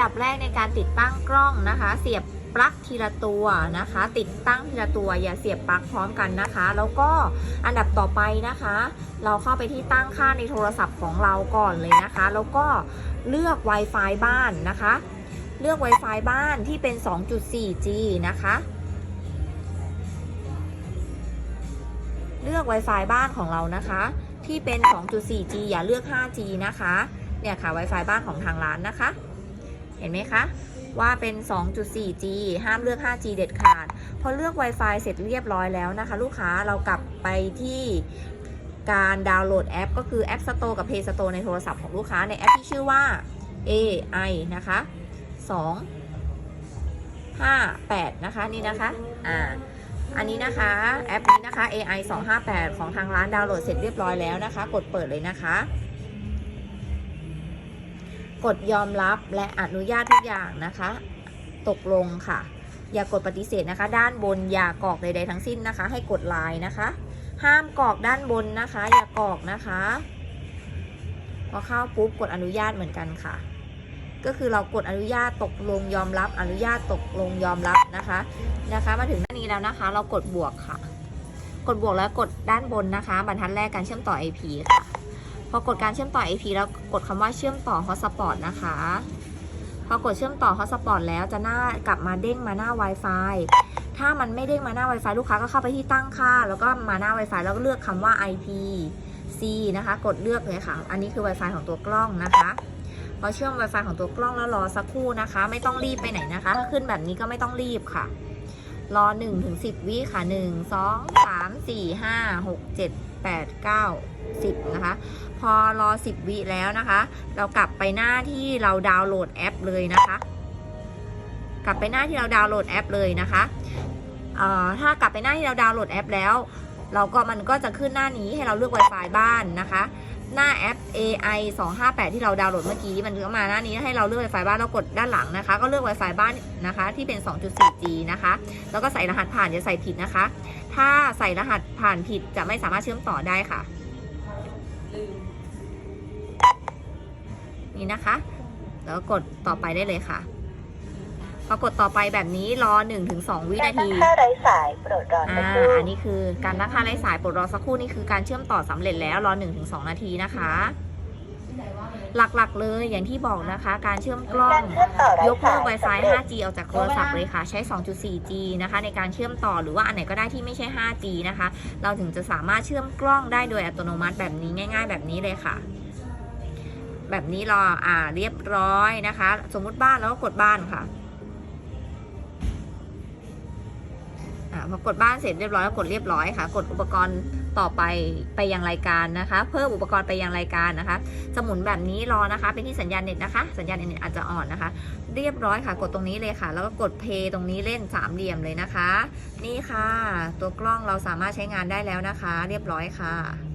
ดับแรกในการติดตั้งกล้องนะคะ เสียบปลั๊กทีละตัวนะคะ ติดตั้งทีละตัวอย่าเสียบปลั๊กพร้อมกันนะคะ แล้วก็อันดับต่อไปนะคะ เราเข้าไปที่ตั้งค่าในโทรศัพท์ของเราก่อนเลยนะคะ แล้วก็เลือก Wi-Fi บ้านนะคะ เลือก Wi-Fi บ้านที่เป็น 2.4G นะคะ เลือก Wi-Fi บ้านของเรานะคะ ที่เป็น 2.4G อย่าเลือก 5G นะคะ เนี่ยค่ะ Wi-Fi บ้านของทางร้านนะคะ เห็นไหมคะ ว่าเป็น 2.4G ห้ามเลือก 5G เด็ดขาด พอเลือก Wi-Fi เสร็จเรียบร้อยแล้วนะคะ ลูกค้าเรากลับไปที่การดาวน์โหลดแอป ก็คือ App Store กับ Play Store ในโทรศัพท์ของลูกค้าในแอปที่ชื่อว่า AI นะคะ 2 5 8 นะคะ นี่นะคะ อ่าอันนี้นะคะแอปนี้นะคะ AI 258 ของทางร้านดาวน์โหลดเสร็จเรียบร้อยแล้วนะคะ กดเปิดเลยนะคะ กดยอมรับและอนุญาตทุกอย่างนะคะ ตกลงค่ะ อย่ากดปฏิเสธนะคะ ด้านบนอย่ากรอกใดๆทั้งสิ้นนะคะ ให้กดลายนะคะ ห้ามกรอกด้านบนนะคะ อย่ากรอกนะคะพอเข้าปุ๊บกดอนุญาตเหมือนกันค่ะ ก็คือเรากดอนุญาตตกลงยอมรับ อนุญาตตกลงยอมรับนะคะนะคะ มาถึงหน้านี้แล้วนะคะ เรากดบวกค่ะ กดบวกแล้วกดด้านบนนะคะ บรรทัดแรกการเชื่อมต่อ IP ค่ะ พอกดการเชื่อมต่อ IP แล้วกดคำว่าเชื่อมต่อ Hotspot นะคะ พอกดเชื่อมต่อ Hotspot แล้วจะหน้ากลับมาเด้งมาหน้า Wi-Fi ถ้ามันไม่เด้งมาหน้า Wi-Fi ลูกค้าก็เข้าไปที่ตั้งค่า แล้วก็มาหน้า Wi-Fi แล้วก็เลือกคำว่า IP C นะคะ กดเลือกเลยค่ะ อันนี้คือ Wi-Fi ของตัวกล้องนะคะพอเชื่อม Wi-Fi ของตัวกล้องแล้วรอสักครู่นะคะ ไม่ต้องรีบไปไหนนะคะ ถ้าขึ้นแบบนี้ก็ไม่ต้องรีบค่ะ รอ1ถึง10วิค่ะ 1 2 3 4 5 6 7 8 9 10 นะคะ พอรอ 10 วิแล้วนะคะ เรากลับไปหน้าที่เราดาวน์โหลดแอปเลยนะคะ กลับไปหน้าที่เราดาวน์โหลดแอปเลยนะคะถ้ากลับไปหน้าที่เราดาวน์โหลดแอปแล้ว เราก็มันก็จะขึ้นหน้านี้ให้เราเลือก Wi-Fi บ้านนะคะ หน้าแอป AI 258 ที่เราดาวน์โหลดเมื่อกี้มันก็มาหน้านี้ให้เราเลือก Wi-Fi บ้านแล้วกดด้านหลังนะคะ ก็เลือก Wi-Fi บ้านนะคะ ที่เป็น 2.4G นะคะ แล้วก็ใส่รหัสผ่านอย่าใส่ผิดนะคะ ถ้าใส่รหัสผ่านผิดจะไม่สามารถเชื่อมต่อได้ค่ะ นี่นะคะ แล้วกดต่อไปได้เลยค่ะพอกดต่อไปแบบนี้รอ1-2วินาทีค่าไร้สายโปรดรอสัอ่ากครู่อันนี้คือการตั้งค่าไร้สายโปรดรอสักครู่นี่คือการเชื่อมต่อสำเร็จแล้วรอ1-2นาทีนะคะ หลักๆ เลยอย่างที่บอกนะคะ การเชื่อมกล้องการเชื่อมต่อไร้ยกเลิกสาย Wi-Fi สำเร็จ 5G ออกจากโทรศัพท์เลยค่ะ ใช้ 2.4G นะคะ ในการเชื่อมต่อหรือว่าอันไหนก็ได้ที่ไม่ใช่ 5G นะคะ เราถึงจะสามารถเชื่อมกล้องได้โดยอัตโนมัติแบบนี้ง่าย ๆ แบบนี้เลยค่ะแบบนี้รออ่าเรียบร้อยนะคะ สมมุติบ้านแล้วก็กดบ้านค่ะ อ่าพอกดบ้านเสร็จเรียบร้อยแล้วกดเรียบร้อยค่ะ กดอุปกรณ์ต่อไปไปยังรายการนะคะ เพิ่มอุปกรณ์ไปยังรายการนะคะ สมุนแบบนี้รอนะคะ เป็นที่สัญญาณเน็ตนะคะ สัญญาณเน็ตอาจจะอ่อนนะคะ เรียบร้อยค่ะ กดตรงนี้เลยค่ะ แล้วก็กดเพย์ตรงนี้เล่นสามเหลี่ยมเลยนะคะ นี่ค่ะ ตัวกล้องเราสามารถใช้งานได้แล้วนะคะ เรียบร้อยค่ะ